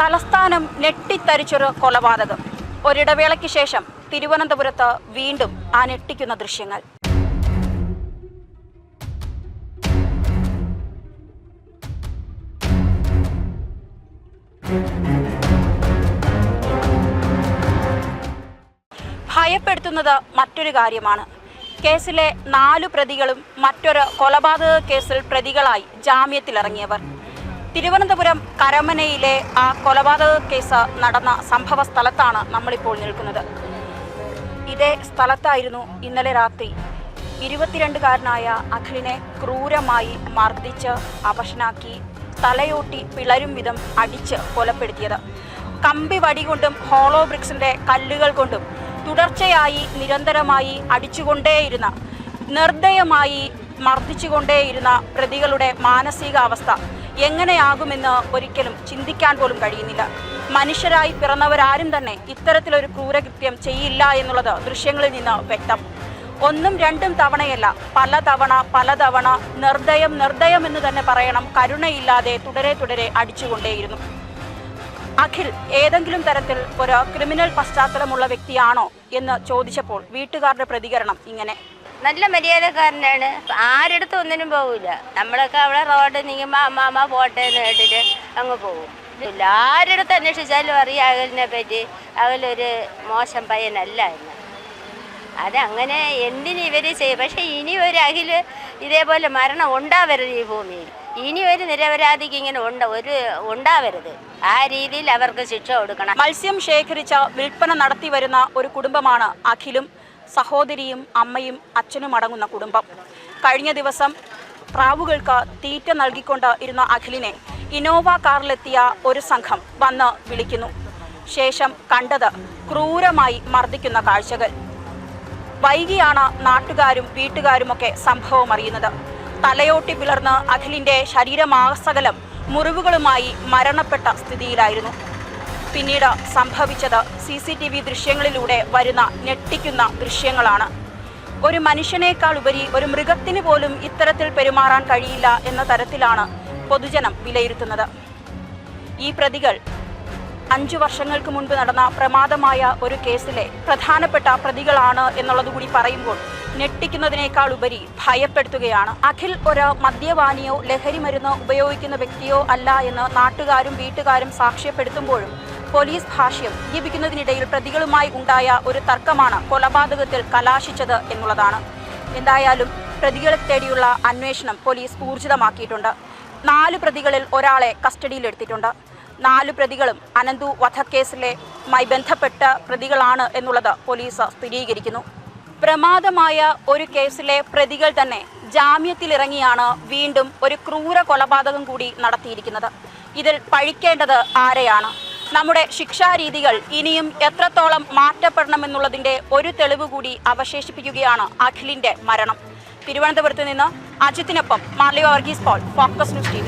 തലസ്ഥാനം ഞെട്ടിത്തരിച്ചൊരു കൊലപാതകം. ഒരിടവേളയ്ക്ക് ശേഷം തിരുവനന്തപുരത്ത് വീണ്ടും ആ ഞെട്ടിക്കുന്ന ദൃശ്യങ്ങൾ. ഭയപ്പെടുത്തുന്നത് മറ്റൊരു കാര്യമാണ്. കേസിലെ നാലു പ്രതികളും മറ്റൊരു കൊലപാതക കേസിൽ പ്രതികളായി ജാമ്യത്തിലിറങ്ങിയവർ. തിരുവനന്തപുരം കരമനയിലെ ആ കൊലപാതക കേസ് നടന്ന സംഭവ സ്ഥലത്താണ് നമ്മളിപ്പോൾ നിൽക്കുന്നത്. ഇതേ സ്ഥലത്തായിരുന്നു ഇന്നലെ രാത്രി ഇരുപത്തിരണ്ടുകാരനായ അഖിലിനെ ക്രൂരമായി മർദ്ദിച്ച് അവശനാക്കി തലയോട്ടി പിളരും വിധം അടിച്ച് കൊലപ്പെടുത്തിയത്. കമ്പി വടി കൊണ്ടും ഹോളോ ബ്രിക്സിന്റെ കല്ലുകൾ കൊണ്ടും തുടർച്ചയായി നിരന്തരമായി അടിച്ചുകൊണ്ടേയിരുന്ന നിർദ്ദയമായി മർദ്ദിച്ചുകൊണ്ടേയിരുന്ന പ്രതികളുടെ മാനസികാവസ്ഥ എങ്ങനെയാകുമെന്ന് ഒരിക്കലും ചിന്തിക്കാൻ പോലും കഴിയുന്നില്ല. മനുഷ്യരായി പിറന്നവരാരും തന്നെ ഇത്തരത്തിലൊരു ക്രൂരകൃത്യം ചെയ്യില്ല എന്നുള്ളത് ദൃശ്യങ്ങളിൽ നിന്ന് വ്യക്തം. ഒന്നും രണ്ടും തവണയല്ല പല തവണ പലതവണ നിർദ്ദയം നിർദ്ദയം എന്ന് തന്നെ പറയണം കരുണയില്ലാതെ തുടരെ തുടരെ അടിച്ചുകൊണ്ടേയിരുന്നു. അഖിൽ ഏതെങ്കിലും തരത്തിൽ ഒരു ക്രിമിനൽ പശ്ചാത്തലമുള്ള വ്യക്തിയാണോ എന്ന് ചോദിച്ചപ്പോൾ വീട്ടുകാരുടെ പ്രതികരണം ഇങ്ങനെ. നല്ല മര്യാദക്കാരനാണ്. ആരെടുത്ത് ഒന്നിനും പോകില്ല നമ്മളൊക്കെ അവിടെ റോഡ് നീങ്ങുമ്പോൾ അമ്മ പോട്ടെ എന്ന് കേട്ടിട്ട് അങ്ങ് പോകും. ഇല്ല ആരെടുത്ത് അന്വേഷിച്ചാലും അറിയാം അകലിനെ പറ്റി. അകലൊരു മോശം പയ്യനല്ല എന്ന്. അതങ്ങനെ എന്തിന് ഇവർ ചെയ്യും? പക്ഷേ ഇനി ഒരു അഖിൽ ഇതേപോലെ മരണം ഉണ്ടാവരുത് ഈ ഭൂമിയിൽ. ഇനി ഒരു നിരപരാധിക്ക് ഇങ്ങനെ ഉണ്ട ഒരു ഉണ്ടാവരുത്. ആ രീതിയിൽ അവർക്ക് ശിക്ഷ കൊടുക്കണം. മത്സ്യം ശേഖരിച്ച വിൽപ്പന നടത്തി വരുന്ന ഒരു കുടുംബമാണ് അഖിലും സഹോദരിയും അമ്മയും അച്ഛനും അടങ്ങുന്ന കുടുംബം. കഴിഞ്ഞ ദിവസം പ്രാവുകൾക്ക് തീറ്റ നൽകിക്കൊണ്ട് ഇരുന്ന അഖിലിനെ ഇനോവ കാറിലെത്തിയ ഒരു സംഘം വന്ന് വിളിക്കുന്നു. ശേഷം കണ്ടത് ക്രൂരമായി മർദ്ദിക്കുന്ന കാഴ്ചകൾ. വൈകിയാണ് നാട്ടുകാരും വീട്ടുകാരുമൊക്കെ സംഭവം അറിയുന്നത്. തലയോട്ടി പിളർന്ന് അഖിലിന്റെ ശരീരമാസകലം മുറിവുകളുമായി മരണപ്പെട്ട സ്ഥിതിയിലായിരുന്നു. പിന്നീട് സംഭവിച്ചത് സി സി ടി വി ദൃശ്യങ്ങളിലൂടെ വരുന്ന ഞെട്ടിക്കുന്ന ദൃശ്യങ്ങളാണ്. ഒരു മനുഷ്യനേക്കാൾ ഉപരി ഒരു മൃഗത്തിന് പോലും ഇത്തരത്തിൽ പെരുമാറാൻ കഴിയില്ല എന്ന തരത്തിലാണ് പൊതുജനം വിലയിരുത്തുന്നത്. ഈ പ്രതികൾ അഞ്ചു വർഷങ്ങൾക്ക് മുൻപ് നടന്ന പ്രമാദമായ ഒരു കേസിലെ പ്രധാനപ്പെട്ട പ്രതികളാണ് എന്നുള്ളത് കൂടി പറയുമ്പോൾ ഞെട്ടിക്കുന്നതിനേക്കാൾ ഉപരി ഭയപ്പെടുത്തുകയാണ്. അഖിൽ ഒരു മദ്യപാനിയോ ലഹരി മരുന്ന് ഉപയോഗിക്കുന്ന വ്യക്തിയോ അല്ല എന്ന് നാട്ടുകാരും വീട്ടുകാരും സാക്ഷ്യപ്പെടുത്തുമ്പോഴും പോലീസ് ഭാഷ്യം ലഭിക്കുന്നതിനിടയിൽ പ്രതികളുമായി ഉണ്ടായ ഒരു തർക്കമാണ് കൊലപാതകത്തിൽ കലാശിച്ചത് എന്നുള്ളതാണ്. എന്തായാലും പ്രതികളെ തേടിയുള്ള അന്വേഷണം പോലീസ് ഊർജിതമാക്കിയിട്ടുണ്ട്. നാല് പ്രതികളിൽ ഒരാളെ കസ്റ്റഡിയിലെടുത്തിട്ടുണ്ട്. നാല് പ്രതികളും അനന്തു വധക്കേസിലെ മായി ബന്ധപ്പെട്ട പ്രതികളാണ് എന്നുള്ളത് പോലീസ് സ്ഥിരീകരിക്കുന്നു. പ്രമാദമായ ഒരു കേസിലെ പ്രതികൾ തന്നെ ജാമ്യത്തിലിറങ്ങിയാണ് വീണ്ടും ഒരു ക്രൂര കൊലപാതകം കൂടി നടത്തിയിരിക്കുന്നത്. ഇതിൽ പഴിക്കേണ്ടത് ആരെയാണ്? നമ്മുടെ ശിക്ഷാരീതികൾ ഇനിയും എത്രത്തോളം മാറ്റപ്പെടണമെന്നുള്ളതിന്റെ ഒരു തെളിവ് കൂടി അവശേഷിപ്പിക്കുകയാണ് അഖിലിന്റെ മരണം. തിരുവനന്തപുരത്ത് നിന്ന് അജിത്തിനൊപ്പം Marly Varghese Paul focus news T